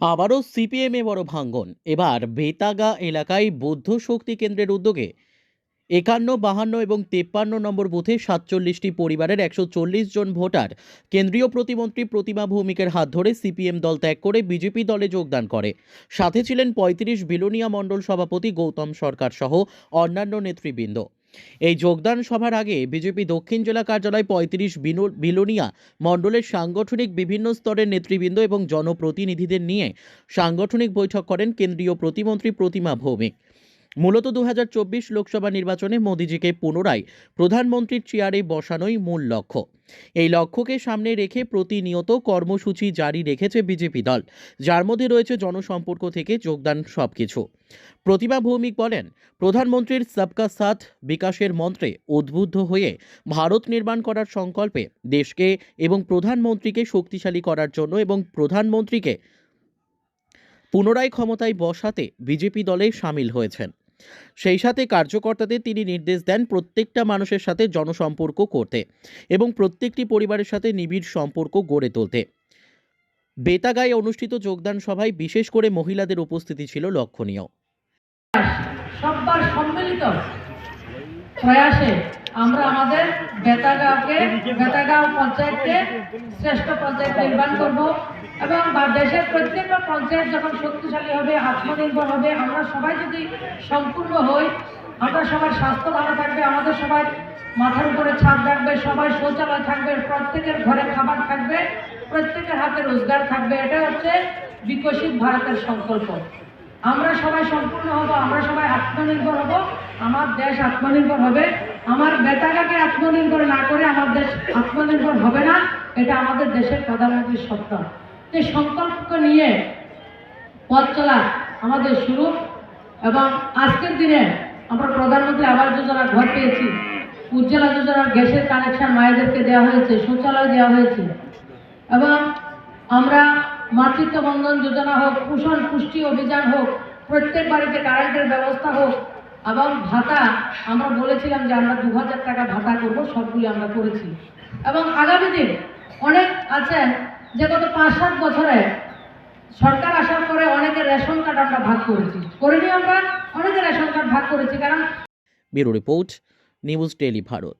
আবারও সিপিএমে বড় ভাঙ্গন। এবার বেতাগা এলাকায় বৌদ্ধ শক্তি কেন্দ্রের উদ্যোগে একান্ন, বাহান্ন এবং তেপ্পান্ন নম্বর বুথে সাতচল্লিশটি পরিবারের একশো চল্লিশ জন ভোটার কেন্দ্রীয় প্রতিমন্ত্রী প্রতিমা ভৌমিকের হাত ধরে সিপিএম দল ত্যাগ করে বিজেপি দলে যোগদান করে। সাথে ছিলেন পঁয়ত্রিশ বিলোনিয়া মণ্ডল সভাপতি গৌতম সরকার সহ অন্যান্য নেতৃবৃন্দ। এই যোগদান সভার আগে বিজেপি দক্ষিণ জেলা কার্যালয় পঁয়ত্রিশ বিলোনিয়া মণ্ডলের সাংগঠনিক বিভিন্ন স্তরের নেতৃবৃন্দ এবং জনপ্রতিনিধিদের নিয়ে সাংগঠনিক বৈঠক করেন কেন্দ্রীয় প্রতিমন্ত্রী প্রতিমা ভৌমিক। মূলত দু হাজার চব্বিশ লোকসভা নির্বাচনে মোদিজিকে পুনরায় প্রধানমন্ত্রীর চেয়ারে বসানোই মূল লক্ষ্য। এই লক্ষ্যকে সামনে রেখে প্রতিনিয়ত কর্মসূচি জারি রেখেছে বিজেপি দল, যার মধ্যে রয়েছে জনসম্পর্ক থেকে যোগদান সবকিছু। প্রতিমা ভৌমিক বলেন, প্রধানমন্ত্রীর সবকা সাথ বিকাশের মন্ত্রে উদ্বুদ্ধ হয়ে ভারত নির্মাণ করার সংকল্পে দেশকে এবং প্রধানমন্ত্রীকে শক্তিশালী করার জন্য এবং প্রধানমন্ত্রীকে পুনরায় ক্ষমতায় বসাতে বিজেপি দলে সামিল হয়েছেন। সেই সাথে কার্যকর্তাদের তিনি নির্দেশ দেন প্রত্যেকটা মানুষের সাথে জনসম্পর্ক করতে এবং প্রত্যেকটি পরিবারের সাথে নিবিড় সম্পর্ক গড়ে তুলতে। বেতাগায় অনুষ্ঠিত যোগদান সভায় বিশেষ করে মহিলাদের উপস্থিতি ছিল লক্ষণীয়। সম্মিলিত প্রয়াসে আমরা আমাদের বেতাগাঁওকে বেতাগাঁও পঞ্চায়েতকে, শ্রেষ্ঠ পঞ্চায়েত নির্মাণ করব। এবং দেশের প্রত্যেকটা পঞ্চায়েত যখন শক্তিশালী হবে, আত্মনির্ভর হবে, আমরা সবাই যদি সম্পূর্ণ হই, আমরা সবার স্বাস্থ্য ভালো থাকবে, আমাদের সবাই মাথার উপরে ছাদ থাকবে, সবাই শৌচালয় থাকবে, প্রত্যেকের ঘরে খাবার থাকবে, প্রত্যেকের হাতে রোজগার থাকবে এটা হচ্ছে বিকশিত ভারতের সংকল্প। আমরা সবাই সম্পূর্ণ হব, আমরা সবাই আত্মনির্ভর হব, আমার দেশ আত্মনির্ভর হবে, আমার বেতাগাকে আত্মনির্ভর না করে আমার দেশ আত্মনির্ভর হবে না, এটা আমাদের দেশের প্রধানমন্ত্রীর সত্য এই সংকল্পকে নিয়ে পথ চলা আমাদের শুরু এবং আজকের দিনে আমরা প্রধানমন্ত্রী আবাস যোজনা ঘর পেয়েছি। উজ্জ্বলা যোজনার গ্যাসের কানেকশন মায়েদেরকে দেওয়া হয়েছে, শৌচালয় দেওয়া হয়েছে। এবং আমরা মাতৃত্ব বন্ধন যোজনা হোক পোষণ পুষ্টি অভিযান হোক, প্রত্যেক বাড়িতে কারেন্টের ব্যবস্থা হোক, এবং ভাতা, আমরা বলেছিলাম যে আমরা দু হাজার টাকা ভাতা করব, সবগুলি আমরা করেছি। এবং আগামী দিন অনেক আছেন যে গত পাঁচ সাত বছরে সরকার আসার পরে অনেকে রেশন কার্ড আমরা ভাগ করেছি। করিনি আমরা, অনেকে রেশন কার্ড ভাগ করেছি, কারণ bureau report, news daily Bharat.